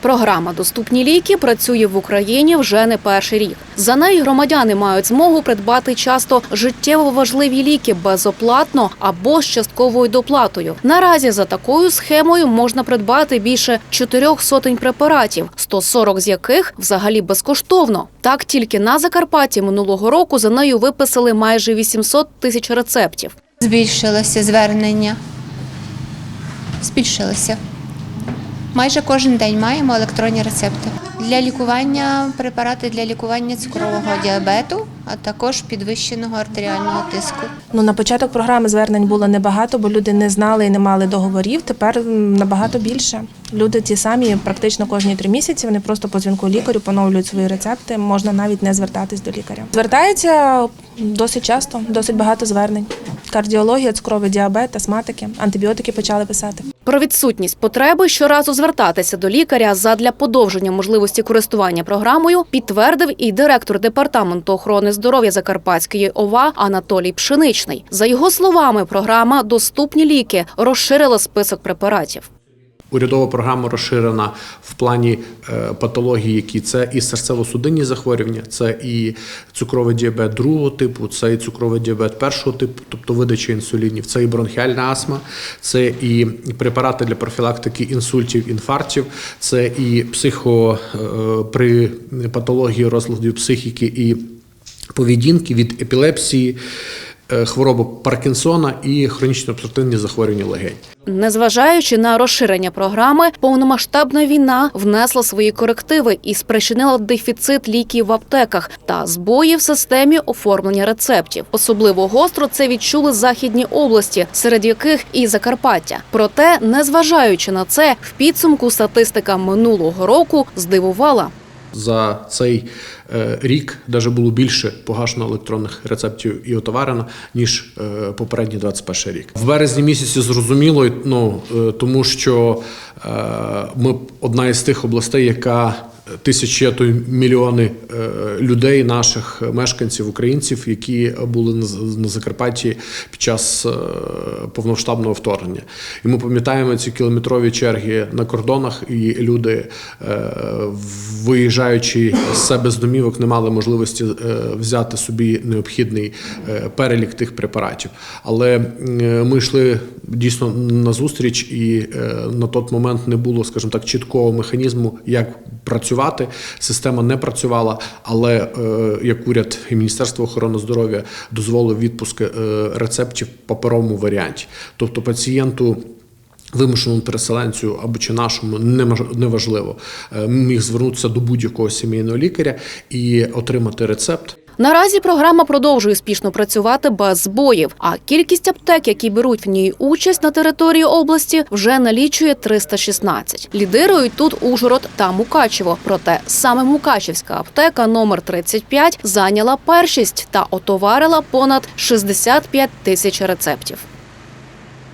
Програма Доступні ліки працює в Україні вже не перший рік. За нею громадяни мають змогу придбати часто життєво важливі ліки безоплатно або з частковою доплатою. Наразі за такою схемою можна придбати більше чотирьох сотень препаратів, 140 з яких взагалі безкоштовно. Так тільки на Закарпатті минулого року за нею виписали майже 800 тисяч рецептів. Збільшилося звернення. Збільшилося. Майже кожен день маємо електронні рецепти. Для лікування препарати для лікування цукрового діабету, а також підвищеного артеріального тиску. Ну на початок програми звернень було небагато, бо люди не знали і не мали договорів. Тепер набагато більше. Люди ті самі, практично кожні три місяці. Вони просто по дзвінку лікарю поновлюють свої рецепти. Можна навіть не звертатись до лікаря. Звертаються досить часто, досить багато звернень. Кардіологія, цукровий діабет, астматики, антибіотики почали писати. Про відсутність потреби щоразу звертатися до лікаря задля подовження можливості користування програмою підтвердив і директор департаменту охорони здоров'я Закарпатської ОВА Анатолій Пшеничний. За його словами, програма Доступні ліки розширила список препаратів. Урядова програма розширена в плані е, патології, які це і серцево-судинні захворювання, це і цукровий діабет другого типу, це і цукровий діабет першого типу, тобто видача інсулінів, це і бронхіальна астма, це і препарати для профілактики інсультів, інфарктів, це і психо е, при патології розладів психіки і поведінки від епілепсії. Е, Хвороби Паркінсона і хронічно обструктивні захворювання легень. Незважаючи на розширення програми, повномасштабна війна внесла свої корективи і спричинила дефіцит ліків в аптеках та збої в системі оформлення рецептів. Особливо гостро це відчули західні області, серед яких і Закарпаття. Проте, незважаючи на це, в підсумку статистика минулого року здивувала. За цей е, рік навіть було більше погашено електронних рецептів і отоварено, ніж е, попередній 21 рік. В березні місяці зрозуміло, ну е, тому що ми одна із тих областей, яка тисячі, а то й мільйони е, людей, наших мешканців, українців, які були на Закарпатті під час е, повномасштабного вторгнення. І ми пам'ятаємо ці кілометрові черги на кордонах, і люди, е, виїжджаючи з себе з домівок, не мали можливості взяти собі необхідний перелік тих препаратів. Але ми йшли дійсно на зустріч, і на той момент не було, скажімо так, чіткого механізму, як працювати. Система не працювала, але е, як уряд і Міністерство охорони здоров'я дозволив відпуск е, рецептів в паперовому варіанті. Тобто пацієнту. Вимушеному переселенцю або чи нашому неважливо е, міг звернутися до будь-якого сімейного лікаря і отримати рецепт. Наразі програма продовжує успішно працювати без збоїв. А кількість аптек, які беруть в ній участь на території області, вже налічує 316. Лідирують тут Ужгород та Мукачево. Проте саме Мукачевська аптека номер 35 зайняла першість та отоварила понад 65 тисяч рецептів.